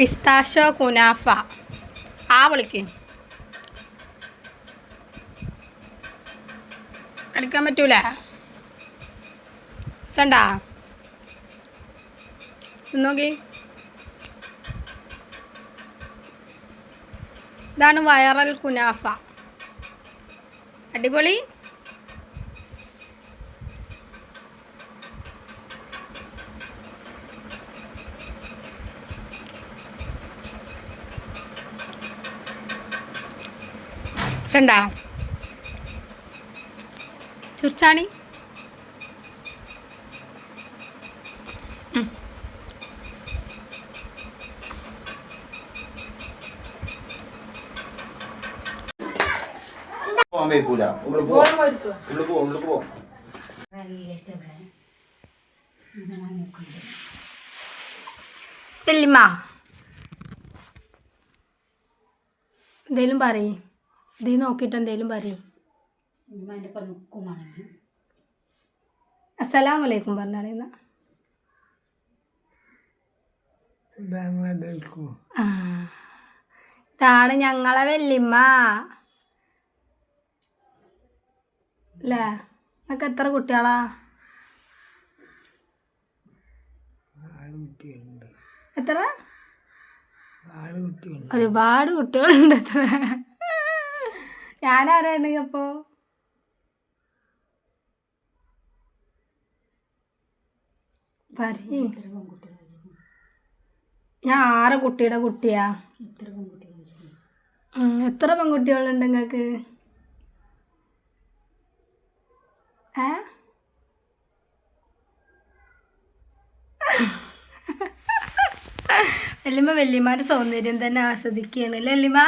പിസ്താഷോ കുനാഫ. ആ വിളിക്ക്. കളിക്കാൻ പറ്റൂല. സണ്ടാ. നോക്കി. ഇതാണ് വൈറൽ കുനാഫ. അടിപൊളി. സണ്ടാ തീർച്ചാണി പോവാൻ വയ്ക്കൂല ഉള്ളു പോ ഉള്ളു പോ ഉള്ളു പോ വല്യമ്മ എന്തേലും പറയ്. ഇതീ നോക്കിയിട്ട് എന്തേലും പറയ്. അസ്സലാമു അലൈക്കും പറഞ്ഞാളേന്ന ആ. ഇതാണ് ഞങ്ങളെ വെല്ലിമ്മ. അല്ലേ നിങ്ങൾക്ക് എത്ര കുട്ടികളാ? എത്ര? ഒരുപാട് കുട്ടികളുണ്ട് എത്ര? ഞാനാരാണ് അപ്പോ? പറയ്. ഞാൻ ആറ് കുട്ടിയുടെ കുട്ടിയാ. എത്ര പെൺകുട്ടികളുണ്ട് നിങ്ങൾക്ക് ഏ? വല്യമ്മ വല്യമ്മയുടെ സൗന്ദര്യം തന്നെ ആസ്വദിക്കുകയാണ് അല്ലേ വല്യമ്മ?